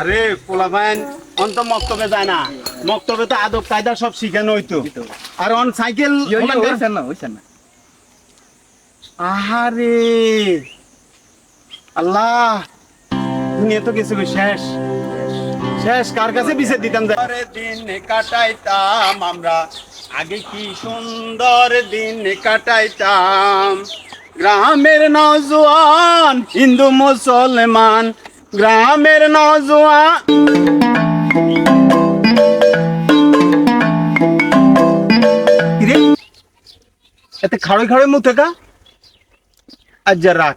আরে পোলাপাইন অন্ত মক্তবে যায় না। মক্তবে তো আদব কায়দা সব শিখানো হইতো। আর অন সাইকেল না হইছেন না। আহারে! আল্লাহ দুনিয়া তো কিছু শেষ। শেষ কার কাছে বিচার দিতাম? আরে দিন কাটাইতাম আমরা আগে কি সুন্দর দিন কাটাইতাম। গ্রামের নজওয়ান হিন্দু মুসলমান গ্রামের কিরে? এতে খাড়ে খাড়ে মুখ থেকে আজ যা রাখ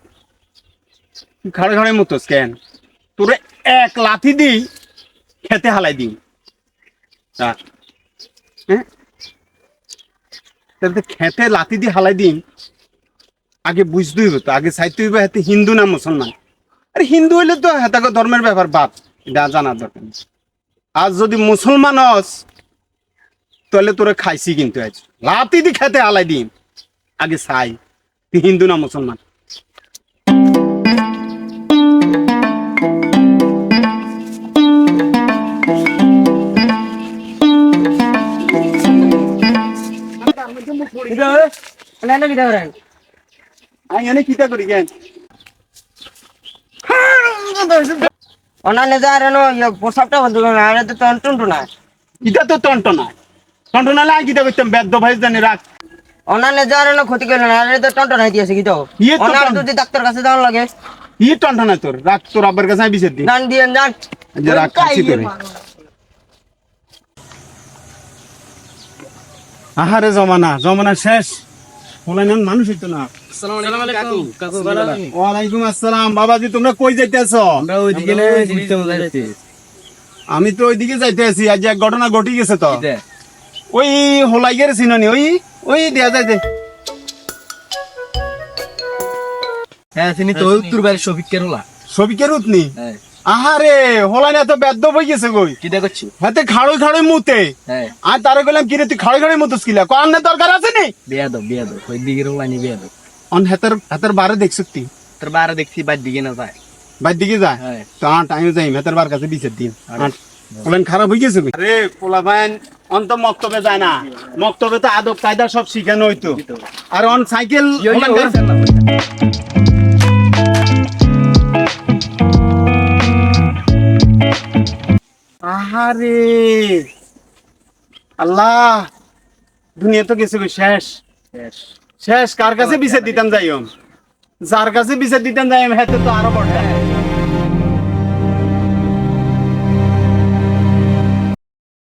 খাড়ে খাড়ে মুতোস কেন? তোরে এক লাথি দি খেতে হালাই দিই রাখ হ্যাঁ তাহলে খেতে লাথি দি হালাই দিন আগে বুঝতে হইব তো, আগে চাইতে হইব হাতে হিন্দু না মুসলমান? আরে হিন্দু হইলে তো হেতাকে ধর্মের ব্যাপার বাপ এটা জানা দরকার। আর যদি মুসলমান হস, তাহলে তোরে খাইছি কিন্তু আজ। লাথি দি খেতে হালাই দিন আগে চাই, তুই হিন্দু না মুসলমান। আমি করি কেন অনানে যা রে নো প্রসাবটা বন্ধু আরে তো টন্টু না। কিতা তো টন্টনা টন্টনা লাই কিতা করতাম বেদ্য ভাই জানি রাখ। অনানে যা রে ক্ষতি করল না আরে তো টন্টু নাই দিয়েছে কি তো? ইয়ে অনার যদি ডাক্তার কাছে যাওয়া লাগে। ই টন্টনা তোর রাখ তোর আব্বার কাছে আমি বিচার দিই জান দিয়ে জান যে রাখ খাচ্ছি তোরে আহারে জমানা জমানা শেষ। ফলাইন মানুষ হইতো না। ওয়ালাইকুম আসসালাম বাবাজি তোমরা কই যাইতেছ? আমরা ওইদিকে না ঘুরতে যাইতেছি। আমি তো ওইদিকে যাইতে আছি আজ এক ঘটনা ঘটি গেছে তো। ওই হোলাই গেছে চিননি ওই ওই দেয়া যাইতে হ্যাঁ চিনি তো উত্তর বাড়ির শফিকের হলা সবিকের উতনি হ্যাঁ। আহারে হোলাই না তো বেদ্য বই গেছে কই? কি দেখছি হাতে খাড়ই খাড়ই মুতে। হ্যাঁ। আর তারে কইলাম কিরে তুই খাড়ই খাড়ই মুতস কিলা? কোন না দরকার আছে নি? বিয়া দাও বিয়া দাও ওই দিকের হলা নি বিয়া দাও অন হাতের হাতের বারে দেখছ তুই তোর বারে দেখছি বাদ দিকে না যায়। বাইর দিকে যায়? হ্যাঁ। তো আট আমি যাই হাতের বার কাছে বিচার দিন। আট। বলেন খারাপ হয়ে গেছে আরে পোলা ভাইন অন্ত মক্তবে যায় না। মক্তবে তো আদব কায়দা সব শিখানো হইতো। আর অন সাইকেল আহারে। আল্লাহ দুনিয়া তো কিছু শেষ। শেষ। কার কাছে বিচার দিতাম যাইম যার কাছে বিচার দিতাম যাইম হেতে তো আরও বড়।